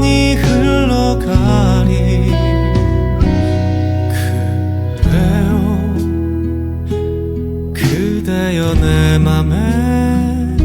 호련히 흘러가리. 그래요. 그대여 내 맘에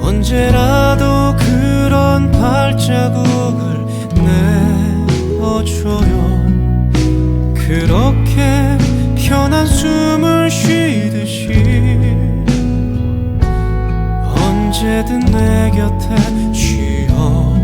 언제라도 그런 발자국을 내어줘요. 그렇게 편한 숨을 쉬듯이 언제든 내 곁에 쉬어